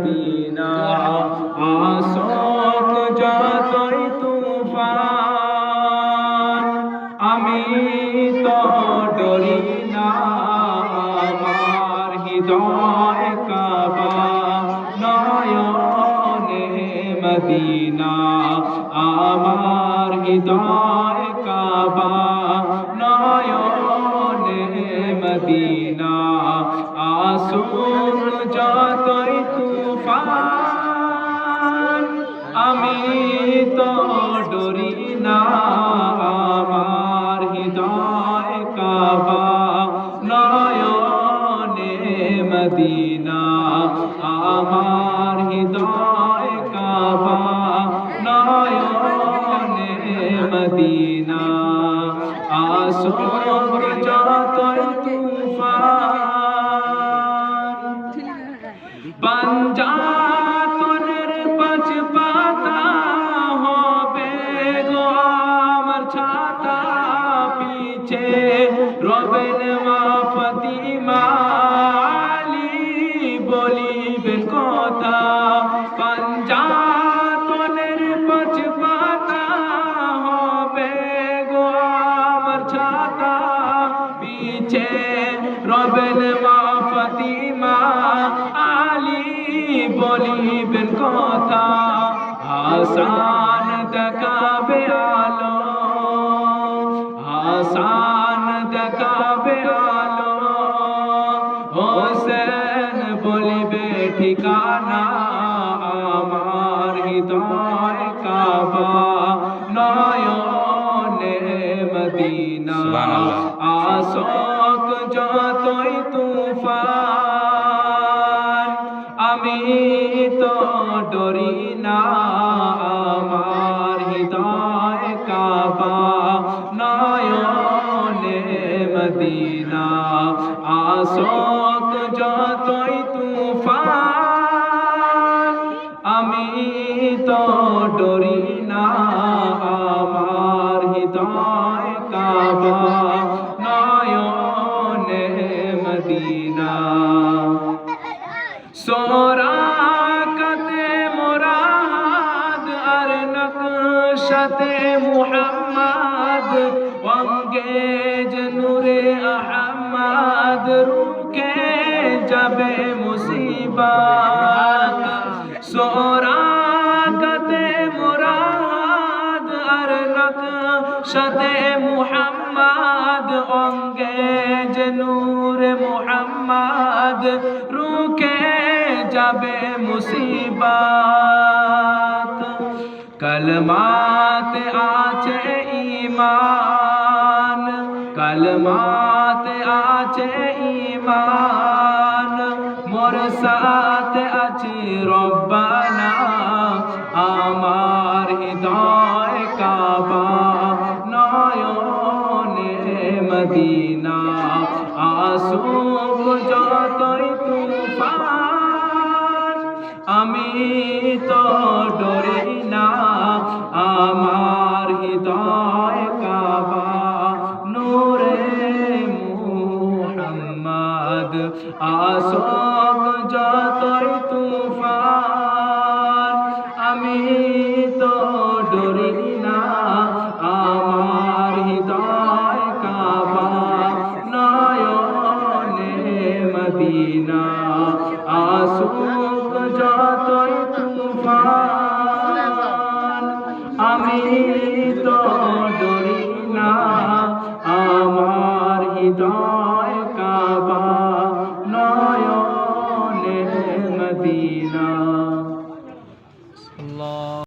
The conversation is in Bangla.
মদিনা। আসক যতই তুফান, আমি তো ডরি না। আমার হৃদয় কাবা নয়নে মদিনা। আমার হৃদয় কাবা নয়নে মদিনা। আসুন যতই তুফান, আমি তো ডরি না আমার হৃদয় কাবা, নয়নে মদিনা, আমার হৃদয় কাবা, নয়নে মদিনা। আসর যতই রবেন মা ফতিমা আলী বলিবেন কথা। পাঞ্জাতনের পাঁচ পাতা হবে গো আমার ছাতা। পিছে রবেন মা ফতিমা আলী বলিবেন কথা। হাসান দেখাবে হোসেন বলিবে ঠিকানা আমার হৃদয় কাবা নয়নে মদিনা। আসক যতই তুফান আমি তো ডরি না আমার হৃদয় কাবা নয়নে মদিনা। আসক যতই তুফান, আমি তো ডরি না আমার হৃদয় কাবা। নয়নে মদিনা। সোরাকতে মুরাদ আর নকশতে মুহাম্মদ অঙ্গে নূরে আহমদ রুকে যাবে মুসিবত। সোরাকতে মুরাদ, আর নকশতে মুহাম্মদ, অঙ্গে নূরে মুহাম্মদ রুকে যাবে মুসিবত। কলমাত আছে ঈমান কলমাত আছে ঈমান মোর সাথে আছে রব্বানা আমার হৃদয় কাবা নয়নে মদিনা আসুক যতই তুফান আমি তো ডরি না আমার হৃদয় কাবা আমি তো ডরি না আমার হৃদয় কাবা